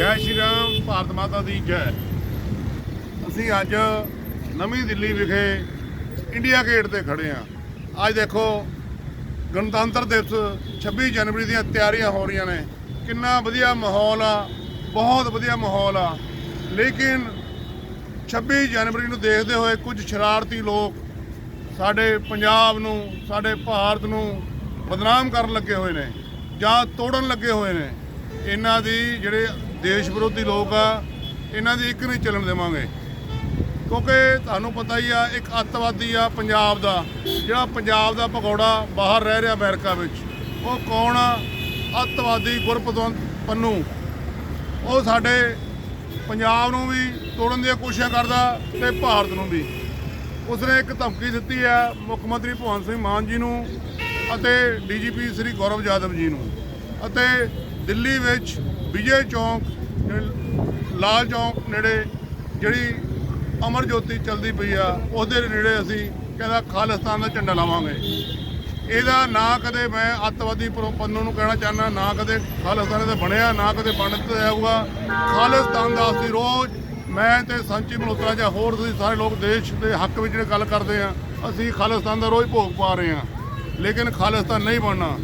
ਜੈ ਸ਼੍ਰੀ ਰਾਮ, ਭਾਰਤ ਮਾਤਾ ਦੀ ਜੈ। ਅਸੀਂ ਅੱਜ ਨਵੀਂ ਦਿੱਲੀ ਵਿਖੇ ਇੰਡੀਆ ਗੇਟ ਤੇ ਖੜੇ ਆ ਅੱਜ ਦੇਖੋ, ਗਣਤੰਤਰ ਦਿਵਸ 26 ਜਨਵਰੀ ਦੀਆਂ ਤਿਆਰੀਆਂ ਹੋ ਰਹੀਆਂ ਨੇ। ਕਿੰਨਾ ਵਧੀਆ ਮਾਹੌਲ ਆ, ਬਹੁਤ ਵਧੀਆ ਮਾਹੌਲ ਆ। ਲੇਕਿਨ 26 ਜਨਵਰੀ ਨੂੰ ਦੇਖਦੇ ਹੋਏ ਕੁਝ ਸ਼ਰਾਰਤੀ ਲੋਕ ਸਾਡੇ ਪੰਜਾਬ ਨੂੰ, ਸਾਡੇ ਭਾਰਤ ਨੂੰ ਬਦਨਾਮ ਕਰਨ ਲੱਗੇ ਹੋਏ ਨੇ ਜਾਂ ਤੋੜਨ ਲੱਗੇ ਹੋਏ ਨੇ। ਇਹਨਾਂ ਦੀ ਜਿਹੜੇ ਦੇਸ਼ ਵਿਰੋਧੀ ਲੋਕ ਆ, ਇਹਨਾਂ ਦੀ ਇੱਕ ਨਹੀਂ ਚੱਲਣ ਦੇਵਾਂਗੇ। ਕਿਉਂਕਿ ਤੁਹਾਨੂੰ ਪਤਾ ਹੀ ਆ, ਇੱਕ ਅੱਤਵਾਦੀ ਆ ਪੰਜਾਬ ਦਾ, ਜਿਹੜਾ ਪੰਜਾਬ ਦਾ ਭਗੌੜਾ ਬਾਹਰ ਰਹਿ ਰਿਹਾ ਅਮਰੀਕਾ ਵਿੱਚ, ਉਹ ਕੌਣ ਆ? ਅੱਤਵਾਦੀ ਗੁਰਪਤਵੰਤ ਪੰਨੂ। ਉਹ ਸਾਡੇ ਪੰਜਾਬ ਨੂੰ ਵੀ ਤੋੜਨ ਦੀਆਂ ਕੋਸ਼ਿਸ਼ਾਂ ਕਰਦਾ ਤੇ ਭਾਰਤ ਨੂੰ ਵੀ। ਉਸਨੇ ਇੱਕ ਧਮਕੀ ਦਿੱਤੀ ਆ ਮੁੱਖ ਮੰਤਰੀ ਭਗਵੰਤ ਸਿੰਘ ਮਾਨ ਜੀ ਨੂੰ ਅਤੇ ਡੀਜੀਪੀ ਸ੍ਰੀ ਗੌਰਵ ਯਾਦਵ ਜੀ ਨੂੰ ਅਤੇ ਦਿੱਲੀ ਵਿੱਚ ਵਿਜੇ ਚੌਂਕ ਲਾਲ ਚੌਂਕ ਨੇੜੇ ਜਿਹੜੀ ਅਮਰ ਜੋਤੀ ਚੱਲਦੀ ਪਈ ਆ, ਉਹਦੇ ਨੇੜੇ ਅਸੀਂ ਕਹਿੰਦਾ ਖਾਲਿਸਤਾਨ ਦਾ ਝੰਡਾ ਲਾਵਾਂਗੇ। ਇਹਦਾ ਨਾ ਕਦੇ ਮੈਂ ਅੱਤਵਾਦੀ ਪਰ- ਪੰਨੂ ਨੂੰ ਕਹਿਣਾ ਚਾਹੁੰਦਾ, ਨਾ ਕਦੇ ਖਾਲਿਸਤਾਨ ਦਾ ਬਣਿਆ, ਨਾ ਕਦੇ ਬਣ ਦਿੱਤਾ ਜਾਊਗਾ ਖਾਲਿਸਤਾਨ ਦਾ ਅਸੀਂ ਰੋਜ਼ ਮੈਂ ਤੇ ਸੰਚੀ ਮਲਹੋਤਰਾ ਜਾਂ ਹੋਰ ਤੁਸੀਂ ਸਾਰੇ ਲੋਕ ਦੇਸ਼ ਦੇ ਹੱਕ ਵਿੱਚ ਜਿਹੜੇ ਗੱਲ ਕਰਦੇ ਆ, ਅਸੀਂ ਖਾਲਿਸਤਾਨ ਦਾ ਰੋਜ਼ ਭੋਗ ਪਾ ਰਹੇ ਆ। ਲੇਕਿਨ ਖਾਲਿਸਤਾਨ ਨਹੀਂ ਬਣਨਾ।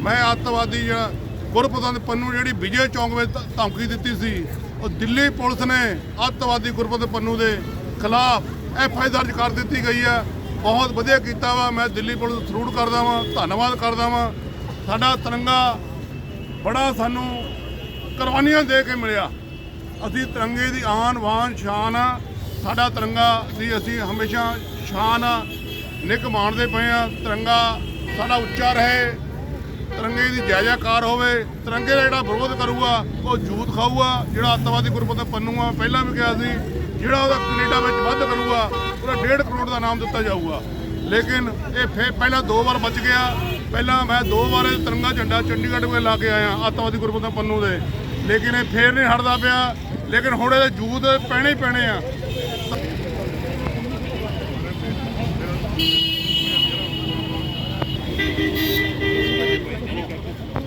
ਮੈਂ ਅੱਤਵਾਦੀ ਜਿਹੜਾ ਗੁਰਪਤਵੰਤ ਪੰਨੂ ਜਿਹੜੀ ਵਿਜੇ ਚੌਂਕ ਵਿੱਚ ਧਮਕੀ ਦਿੱਤੀ ਸੀ, ਉਹ ਦਿੱਲੀ ਪੁਲਿਸ ਨੇ ਅੱਤਵਾਦੀ ਗੁਰਪਤਵੰਤ ਪੰਨੂ ਦੇ ਖਿਲਾਫ ਐਫ ਆਈ ਦਰਜ ਕਰ ਦਿੱਤੀ ਗਈ ਹੈ। ਬਹੁਤ ਵਧੀਆ ਕੀਤਾ ਵਾ, ਮੈਂ ਦਿੱਲੀ ਪੁਲਿਸ ਨੂੰ ਸਲੂਟ ਕਰਦਾ ਵਾਂ, ਧੰਨਵਾਦ ਕਰਦਾ ਵਾਂ। ਸਾਡਾ ਤਿਰੰਗਾ ਬੜਾ ਸਾਨੂੰ ਕੁਰਬਾਨੀਆਂ ਦੇ ਕੇ ਮਿਲਿਆ। ਅਸੀਂ ਤਿਰੰਗੇ ਦੀ ਆਨ, ਵਾਨ, ਸ਼ਾਨ ਆ। ਸਾਡਾ ਤਿਰੰਗਾ ਦੀ ਅਸੀਂ ਹਮੇਸ਼ਾ ਸ਼ਾਨ ਆ। ਨਿੱਘ ਮਾਣਦੇ ਪਏ ਆ। ਤਿਰੰਗਾ ਸਾਡਾ ਉੱਚਾ ਰਹੇ। ਤਿਰੰਗੇ ਦੀ ਜਾਇਜ਼ਾ ਕਾਰ ਹੋਵੇ, ਤਿਰੰਗੇ ਦਾ ਜਿਹੜਾ ਵਿਰੋਧ ਕਰੂਗਾ, ਉਹ ਜੂਤ ਖਾਊਗਾ, ਜਿਹੜਾ ਅੱਤਵਾਦੀ ਗੁਰਪਤ ਪੰਨੂ ਆ ਪਹਿਲਾਂ ਵੀ ਕਿਹਾ ਸੀ, ਜਿਹੜਾ ਉਹਦਾ ਕੈਨੇਡਾ ਵਿੱਚ ਵੱਧ ਕਰੂਗਾ, ਉਹਦਾ 1.5 ਕਰੋੜ ਦਾ ਨਾਮ ਦਿੱਤਾ ਜਾਊਗਾ। ਲੇਕਿਨ ਇਹ ਫੇ ਪਹਿਲਾਂ ਦੋ ਵਾਰ ਬਚ ਗਿਆ, ਪਹਿਲਾਂ ਮੈਂ ਦੋ ਵਾਰ ਤਿਰੰਗਾ ਝੰਡਾ ਚੰਡੀਗੜ੍ਹ ਕੋਲ ਲਾ ਕੇ ਆਇਆ, ਅੱਤਵਾਦੀ ਗੁਰਪਤ ਪੰਨੂ ਦੇ। ਲੇਕਿਨ ਇਹ ਫੇਰ ਨਹੀਂ ਹਟਦਾ ਪਿਆ, ਲੇਕਿਨ ਹੁਣ ਇਹਦੇ ਜੂਤ ਪੈਣੇ ਹੀ ਪੈਣੇ ਆ।